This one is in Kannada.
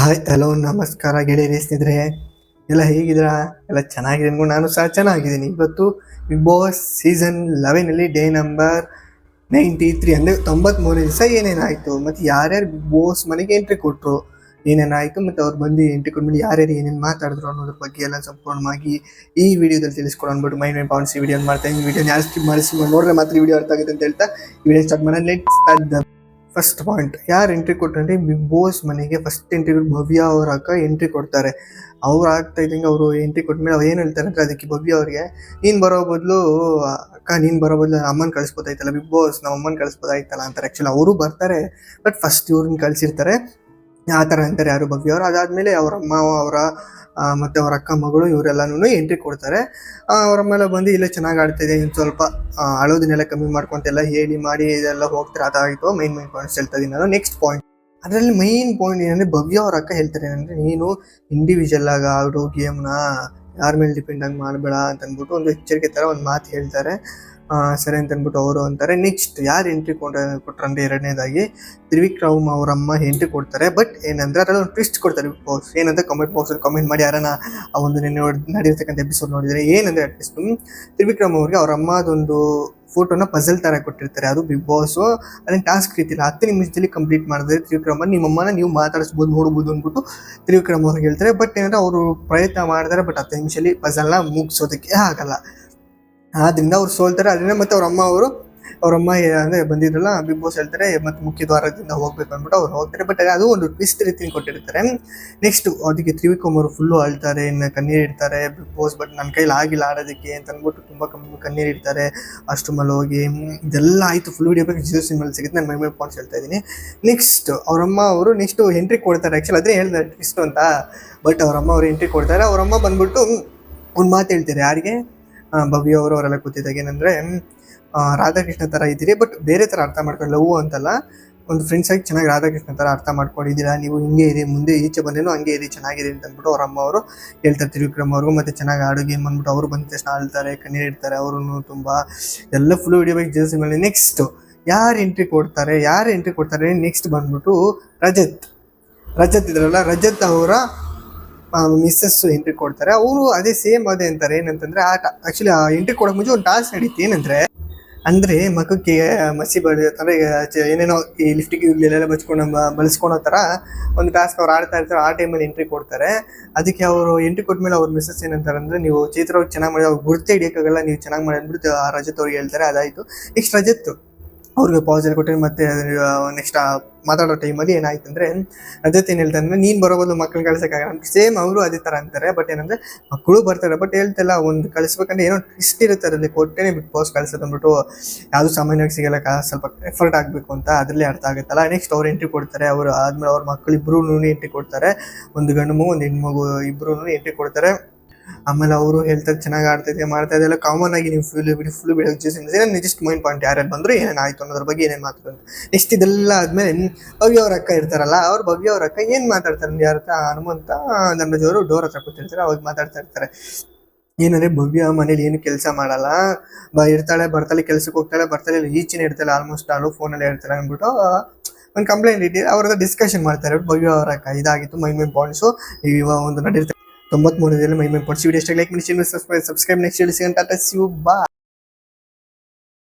ಹಾಯ್ ಹಲೋ ನಮಸ್ಕಾರ ಗೆಳೆಯರೇ ಸ್ನೇಹಿತರೆ. ಎಲ್ಲ ಹೇಗಿದ್ದೀರಾ? ಎಲ್ಲ ಚೆನ್ನಾಗಿದೆ ಅನ್ಕೊಂಡು ನಾನು ಸಹ ಚೆನ್ನಾಗಿದ್ದೀನಿ. ಇವತ್ತು ಬಿಗ್ ಬಾಸ್ ಸೀಸನ್ ಲೆವೆನಲ್ಲಿ ಡೇ ನಂಬರ್ ನೈಂಟಿ ತ್ರೀ ಅಂದರೆ ತೊಂಬತ್ತ್ಮೂರನೇ ದಿವಸ ಏನೇನಾಯಿತು, ಮತ್ತು ಯಾರ್ಯಾರು ಬಿಗ್ ಬಾಸ್ ಮನೆಗೆ ಎಂಟ್ರಿ ಕೊಟ್ಟರು ಏನೇನಾಯಿತು, ಮತ್ತು ಅವ್ರು ಬಂದು ಎಂಟ್ರಿ ಕೊಟ್ಮೇಲೆ ಯಾರ್ಯಾರು ಏನೇನು ಮಾತಾಡಿದ್ರು ಅನ್ನೋದ್ರ ಬಗ್ಗೆ ಎಲ್ಲ ಸಂಪೂರ್ಣವಾಗಿ ಈ ವಿಡಿಯೋದಲ್ಲಿ ತಿಳಿಸ್ಕೊಡು ಅಂದ್ಬಿಟ್ಟು ಮೈಂಡ್ ಮೈಂಡ್ ಈ ವಿಡಿಯೋ ಮಾಡ್ತಾ ಈ ವಿಡಿಯೋ ಸ್ಕಿಪ್ ಮಾಡಿಸಿ ನೋಡಿದ್ರೆ ಮಾತ್ರ ವಿಡಿಯೋ ಅರ್ಥ ಆಗುತ್ತೆ ಅಂತ ಹೇಳ್ತಾ ವಿಡಿಯೋ ಸ್ಟಾರ್ಟ್ ಮಾಡೋಣ. ಲೆಟ್ ಸ್ಟಾರ್ಟ್ ಫಸ್ಟ್ ಪಾಯಿಂಟ್ ಯಾರು ಎಂಟ್ರಿ ಕೊಟ್ಟರೆ ಬಿಗ್ ಬಾಸ್ ಮನೆಗೆ ಫಸ್ಟ್ ಎಂಟ್ರಿ ಭವ್ಯ ಅವ್ರ ಅಕ್ಕ ಎಂಟ್ರಿ ಕೊಡ್ತಾರೆ. ಅವ್ರು ಆಗ್ತಾ ಇದ್ದಂಗೆ ಅವರು ಎಂಟ್ರಿ ಕೊಟ್ಟಮೇಲೆ ಅವ್ರು ಏನು ಹೇಳ್ತಾರೆ ಅಂದರೆ ಅದಕ್ಕೆ ಭವ್ಯ ಅವ್ರಿಗೆ, ನೀನು ಬರೋ ಬದಲು, ಅಕ್ಕ ನೀನು ಬರೋ ಬದಲು ಅಮ್ಮನ ಕಳಿಸ್ಬೋದಾಯ್ತಲ್ಲ ಬಿಗ್ ಬಾಸ್ ನಮ್ಮ ಅಮ್ಮನ ಕಳಿಸ್ಬೋದಾಯ್ತಲ್ಲ ಅಂತಾರೆ. ಆ್ಯಕ್ಚುಲಿ ಅವರು ಬರ್ತಾರೆ ಬಟ್ ಫಸ್ಟ್ ಇವ್ರನ್ನ ಕಳಿಸಿರ್ತಾರೆ. ಆ ಥರ ಅಂತಾರೆ ಯಾರು ಭವ್ಯ ಅವರು ಅದಾದಮೇಲೆ ಅವ್ರ ಅಮ್ಮ ಅವರ ಮತ್ತು ಅವ್ರ ಅಕ್ಕ ಮಗಳು ಇವರೆಲ್ಲನೂ ಎಂಟ್ರಿ ಕೊಡ್ತಾರೆ. ಅವರ ಮೇಲೆ ಬಂದು ಇಲ್ಲೇ ಚೆನ್ನಾಗಿ ಆಡ್ತಿದೆ ಇನ್ನು ಸ್ವಲ್ಪ ಅಳೋದನ್ನೆಲ್ಲ ಕಮ್ಮಿ ಮಾಡ್ಕೊಂತೆಲ್ಲ ಹೇಳಿ ಮಾಡಿ ಇದೆಲ್ಲ ಹೋಗ್ತಾರೆ ಅದಾಗಿತ್ತು ಮೈನ್ ಮೈನ್ ಪಾಯಿಂಟ್ಸ್ ಹೇಳ್ತಾ ಇದ್ದೀನಿ ನಾನು. ನೆಕ್ಸ್ಟ್ ಪಾಯಿಂಟ್ ಅದರಲ್ಲಿ ಮೈನ್ ಪಾಯಿಂಟ್ ಏನಂದರೆ ಭವ್ಯ ಅವ್ರ ಅಕ್ಕ ಹೇಳ್ತಾರೆ ಏನಂದರೆ, ನೀನು ಇಂಡಿವಿಜುವಲ್ ಆಗಿ ಆಡೋ ಗೇಮ್ನ ಯಾರ ಮೇಲೆ ಡಿಪೆಂಡ್ ಆಗಿ ಮಾಡಬೇಡ ಅಂತ ಅಂದ್ಬಿಟ್ಟು ಒಂದು ಎಚ್ಚರಿಕೆ ಥರ ಒಂದು ಮಾತು ಹೇಳ್ತಾರೆ. ಸರಿ ಅಂತ ಅಂದ್ಬಿಟ್ಟು ಅವರು ಅಂತಾರೆ. ನೆಕ್ಸ್ಟ್ ಯಾರು ಎಂಟ್ರಿ ಕೊಟ್ಟ ಕೊಟ್ರಂದ್ರೆ ಎರಡನೇದಾಗಿ ತ್ರಿವಿಕ್ರಮ್ ಅವರಮ್ಮ ಎಂಟ್ರಿ ಕೊಡ್ತಾರೆ. ಬಟ್ ಏನಂದ್ರೆ ಅದರಲ್ಲಿ ಒಂದು ಟ್ವಿಸ್ಟ್ ಕೊಡ್ತಾರೆ. ಬಿಗ್ ಬಾಸ್ ಏನಂತ ಕಮೆಂಟ್ ಬಾಕ್ಸಲ್ಲಿ ಕಮೆಂಟ್ ಮಾಡಿ ಯಾರನ್ನ ಆ ಒಂದು ನಿನ್ನೆ ನಡೆದಿರ್ತಕ್ಕಂಥ ಎಪಿಸೋಡ್ ನೋಡಿದರೆ ಏನಂದ್ರೆ ಅಟ್ಲೀಸ್ಟ್ ತ್ರಿವಿಕ್ರಮ್ ಅವ್ರಿಗೆ ಅವ್ರ ಅಮ್ಮದೊಂದು ಫೋಟೋನ ಪಜಲ್ ಥರ ಕೊಟ್ಟಿರ್ತಾರೆ. ಅದು ಬಿಗ್ ಬಾಸ್ ಅದನ್ನ ಟಾಸ್ಕ್ ರೀತಿಲ್ಲ ಹತ್ತು ನಿಮಿಷದಲ್ಲಿ ಕಂಪ್ಲೀಟ್ ಮಾಡಿದ್ರೆ ತ್ರಿವಿಕ್ರಮ ನಿಮ್ಮಮ್ಮನ ನೀವು ಮಾತಾಡಿಸ್ಬೋದು, ನೋಡ್ಬೋದು ಅಂದ್ಬಿಟ್ಟು ತ್ರಿವಿಕ್ರಮ್ ಅವ್ರಿಗೆ ಹೇಳ್ತಾರೆ. ಬಟ್ ಏನಂದ್ರೆ ಅವರು ಪ್ರಯತ್ನ ಮಾಡಿದ್ರೆ ಬಟ್ ಹತ್ತು ನಿಮಿಷದಲ್ಲಿ ಪಜಲ್ನ ಮುಗಿಸೋದಕ್ಕೆ ಆಗಲ್ಲ. ಆದ್ರಿಂದ ಅವ್ರು ಸೋಲ್ತಾರೆ. ಅದರಿಂದ ಮತ್ತೆ ಅವ್ರ ಅಮ್ಮ ಅವರು ಅವ್ರ ಅಮ್ಮ ಏ- ಅಂದ್ರೆ ಬಂದಿದ್ರಲ್ಲ, ಬಿಗ್ ಬಾಸ್ ಹೇಳ್ತಾರೆ ಮತ್ತೆ ಮುಖ್ಯ ದ್ವಾರದಿಂದ ಹೋಗ್ಬೇಕು ಅಂದ್ಬಿಟ್ಟು ಅವ್ರು ಹೋಗ್ತಾರೆ. ಬಟ್ ಅದು ಒಂದು ಟ್ವಿಸ್ಟ್ ರೀತಿ ಕೊಟ್ಟಿರ್ತಾರೆ. ನೆಕ್ಸ್ಟ್ ಅದಕ್ಕೆ ತ್ರಿವಿಕ್ರಮ್ ಅವರು ಫುಲ್ಲು ಅಳ್ತಾರೆ ಇನ್ನು ಕಣ್ಣೀರ್ ಇಡ್ತಾರೆ. ಬಿಗ್ ಬಾಸ್ ಬಟ್ ನನ್ನ ಕೈಲಿ ಆಗಿಲ್ಲ ಆಡೋದಕ್ಕೆ ಅಂತ ಅಂದ್ಬಿಟ್ಟು ತುಂಬ ಕಮ್ಮಿ ಕಣ್ಣೀರ್ ಇಡ್ತಾರೆ. ಅಷ್ಟು ಮೇಲೆ ಹೋಗಿ ಇದೆಲ್ಲ ಆಯಿತು. ಫುಲ್ ವಿಡಿಯೋ ಬೇಕು ಜಿಯೋ ಸಿನಿಮಲ್ಲಿ ಸಿಗುತ್ತೆ. ನಾನು ಮೈ ಮೈ ಪಾಯಿಂಟ್ಸ್ ಹೇಳ್ತಾ ಇದ್ದೀನಿ. ನೆಕ್ಸ್ಟ್ ಅವರಮ್ಮ ಅವರು ನೆಕ್ಸ್ಟ್ ಎಂಟ್ರಿ ಕೊಡ್ತಾರೆ. ಆ್ಯಕ್ಚುಲಿ ಅದೇ ಹೇಳ್ತಾರೆ ಟ್ವಿಸ್ಟ್ ಅಂತ. ಬಟ್ ಅವರಮ್ಮ ಅವರು ಎಂಟ್ರಿ ಕೊಡ್ತಾರೆ. ಅವರಮ್ಮ ಬಂದ್ಬಿಟ್ಟು ಒಂದು ಮಾತು ಹೇಳ್ತಾರೆ. ಯಾರಿಗೆ? ಭವ್ಯ ಅವರು ಅವರೆಲ್ಲ ಕೂತಿದ್ದಾಗ ಏನಂದರೆ ರಾಧಾಕೃಷ್ಣ ಥರ ಇದ್ದೀರಿ ಬಟ್ ಬೇರೆ ಥರ ಅರ್ಥ ಮಾಡ್ಕೊಂಡು ಲವ್ ಅಂತಲ್ಲ. ಒಂದು ಫ್ರೆಂಡ್ಸ್ ಆಗಿ ಚೆನ್ನಾಗಿ ರಾಧಾಕೃಷ್ಣ ಥರ ಅರ್ಥ ಮಾಡ್ಕೊಂಡಿದ್ದೀರಾ, ನೀವು ಹಿಂಗೆ ಇರಿ, ಮುಂದೆ ಈಚೆ ಬಂದೇನೋ ಹಂಗೆ ಇರಿ ಚೆನ್ನಾಗಿದೆ ಅಂತ ಅಂದ್ಬಿಟ್ಟು ಅವ್ರ ಅಮ್ಮ ಅವರು ಹೇಳ್ತಾರೆ ತಿರುವಿಕ್ರಮ ಅವ್ರಿಗೂ, ಮತ್ತೆ ಚೆನ್ನಾಗಿ ಆಡು ಗೇಮ್ ಅಂದ್ಬಿಟ್ಟು ಅವರು ಬಂದ ತಕ್ಷಣ ಆಳ್ತಾರೆ ಕಣ್ಣೀರು ಇಡ್ತಾರೆ ಅವರು ತುಂಬ ಎಲ್ಲ ಫುಲ್ ವಿಡಿಯೋ ಬೇಕು ಜಲ್ಸಿ ಮೇಲೆ ನೆಕ್ಸ್ಟ್ ಯಾರು ಎಂಟ್ರಿ ಕೊಡ್ತಾರೆ, ಯಾರು ಎಂಟ್ರಿ ಕೊಡ್ತಾರೆ ನೆಕ್ಸ್ಟ್ ಬಂದ್ಬಿಟ್ಟು ರಜತ್. ರಜತ್ ಇದ್ರಲ್ಲ, ರಜತ್ ಅವರ ಮಿಸ್ಸಸ್ ಎಂಟ್ರಿ ಕೊಡ್ತಾರೆ. ಅವರು ಅದೇ ಸೇಮ್ ಅದೇ ಅಂತಾರೆ. ಏನಂತಂದ್ರೆ, ಆ ಆಕ್ಚುಲಿ ಆ ಎಂಟ್ರಿ ಕೊಡೋಕೆ ಮುಂಚೆ ಒಂದು ಟಾಸ್ ನಡೀತಿ. ಏನಂದ್ರೆ, ಅಂದ್ರೆ ಮಖಕ್ಕೆ ಮಸಿ ಬಳಿ ಅಂದ್ರೆ ಏನೇನೋ ಈ ಲಿಫ್ಟಿಗೆ ಇಲ್ಲೆಲ್ಲ ಬಚ್ಕೊಂಡು ಬಳಸ್ಕೊಳೋ ಥರ ಒಂದು ಟಾಸ್ಕ್ ಅವ್ರು ಆಡ್ತಾ ಇರ್ತಾರೆ, ಆ ಟೈಮಲ್ಲಿ ಎಂಟ್ರಿ ಕೊಡ್ತಾರೆ. ಅದಕ್ಕೆ ಅವರು ಎಂಟ್ರಿ ಕೊಟ್ಮೇಲೆ ಅವ್ರ ಮಿಸ್ಸಸ್ ಏನಂತಾರೆ ಅಂದ್ರೆ, ನೀವು ಚೈತ್ರವಾಗಿ ಚೆನ್ನಾಗಿ ಮಾಡಿ ಅವ್ರು ಗುರುತೇ ಹಿಡಿಯೋಕ್ಕಾಗಲ್ಲ ನೀವು ಚೆನ್ನಾಗಿ ಮಾಡಿ ಅಂದ್ಬಿಟ್ಟು ಆ ರಜತ್ ಅವ್ರಿಗೆ ಹೇಳ್ತಾರೆ. ಅದಾಯಿತು. ನೆಕ್ಸ್ಟ್ ರಜತ್ ಅವ್ರಿಗೆ ಪಾಸಲ್ಲಿ ಕೊಟ್ಟೆ ಮತ್ತೆ ನೆಕ್ಸ್ಟ್ ಮಾತಾಡೋ ಟೈಮಲ್ಲಿ ಏನಾಯ್ತು ಅಂದ್ರೆ ರಜತ್ ಏನು ಹೇಳ್ತಾರೆ ನೀನು ಬರೋ ಬದಲು ಮಕ್ಕಳು ಕಳ್ಸೋಕ್ಕಾಗಲ್ಲ. ಸೇಮ್ ಅವರು ಅದೇ ಥರ ಅಂತಾರೆ ಬಟ್ ಏನಂದ್ರೆ ಮಕ್ಕಳು ಬರ್ತಾರೆ ಬಟ್ ಹೇಳ್ತಿಲ್ಲ ಒಂದು ಕಳಿಸ್ಬೇಕಂದ್ರೆ ಏನೋ ಟ್ವಿಸ್ಟ್ ಇರುತ್ತೆ ಅದರಲ್ಲಿ, ಕೊಟ್ಟೇನೆ ಬಿಗ್ ಬಾಸ್ ಕಳ್ಸೋದು ಅಂದ್ಬಿಟ್ಟು, ಯಾವುದು ಸಾಮಾನ್ಯವಾಗಿ ಸಿಗಲ್ಲ ಸ್ವಲ್ಪ ಎಫರ್ಟ್ ಆಗಬೇಕು ಅಂತ ಅದರಲ್ಲಿ ಅರ್ಥ ಆಗುತ್ತಲ್ಲ. ನೆಕ್ಸ್ಟ್ ಅವ್ರು ಎಂಟ್ರಿ ಕೊಡ್ತಾರೆ, ಅವರು ಆದಮೇಲೆ ಅವ್ರ ಮಕ್ಕಳು ಇಬ್ಬರೂ ಎಂಟ್ರಿ ಕೊಡ್ತಾರೆ, ಒಂದು ಗಂಡು ಮಗು, ಒಂದು ಹೆಣ್ಮಗು ಇಬ್ಬರೂ ಎಂಟ್ರಿ ಕೊಡ್ತಾರೆ. ಆಮೇಲೆ ಅವರು ಹೇಳ್ತಾರೆ ಚೆನ್ನಾಗಿ ಆಡ್ತಾ ಇದೆ ಮಾಡ್ತಾ ಇದೆಲ್ಲ ಕಾಮನ್ ಆಗಿ ನೀವು ಫುಲ್ ಬಿಡಿ ಫುಲ್ ಬಿಡಿ ನೆಕ್ಸ್ಟ್ ಮೈನ್ ಪಾಯಿಂಟ್ ಯಾರ್ಯಾರು ಬಂದ್ರು ಏನೇನು ಆಯ್ತು ಅನ್ನೋದ್ರ ಬಗ್ಗೆ ಏನೇನು ಮಾತಾಡ್ತಾರೆ ನೆಕ್ಸ್ಟ್ ಇದೆಲ್ಲ ಆದ್ಮೇಲೆ ಭವ್ಯ ಅವ್ರ ಅಕ್ಕ ಇರ್ತಾರಲ್ಲ, ಅವ್ರು ಭವ್ಯ ಅವ್ರ ಅಕ್ಕ ಏನ್ ಮಾತಾಡ್ತಾರೆ ಯಾರ ಹತ್ರ ಹನುಮಂತ ಧರ್ಮಜವರು ಡೋರ್ ಹತ್ರ ಕೂತಿರ್ತಾರೆ, ಅವಾಗ ಮಾತಾಡ್ತಾ ಇರ್ತಾರೆ. ಏನಂದ್ರೆ ಭವ್ಯ ಮನೇಲಿ ಏನು ಕೆಲಸ ಮಾಡಲ್ಲ, ಬ ಇರ್ತಾಳೆ, ಬರ್ತಾಳೆ, ಕೆಲ್ಸಕ್ಕೆ ಹೋಗ್ತಾಳೆ, ಬರ್ತಾಳೆ ಈಚಿನ ಇರ್ತಾಳೆ ಆಲ್ಮೋಸ್ಟ್ ಆಳು ಫೋನಲ್ಲಿ ಇರ್ತಾಳೆ ಅಂದ್ಬಿಟ್ಟು, ಒಂದು ಕಂಪ್ಲೇಂಟ್ ಇಟ್ಟಿದ್ದಾರೆ ಅವ್ರದ್ದು ಡಿಸ್ಕಷನ್ ಮಾಡ್ತಾರೆ, ಭವ್ಯ ಅವರ ಅಕ್ಕ, ಇದಾಗಿತ್ತು, ಮೈ ಮೈ ಪಾಯಿಂಟ್ಸು ಇವಾಗ ಒಂದು ನಡೀರ್ತಾರೆ ತೊಂಬತ್ಮೂರರಲ್ಲಿ my my points video like ಮಾಡಿ ಸಬ್ಸ್ಕ್ರೈಬ್ ನೆಕ್ಸ್ಟ್ ಸಿಗಂಟ ಬಾ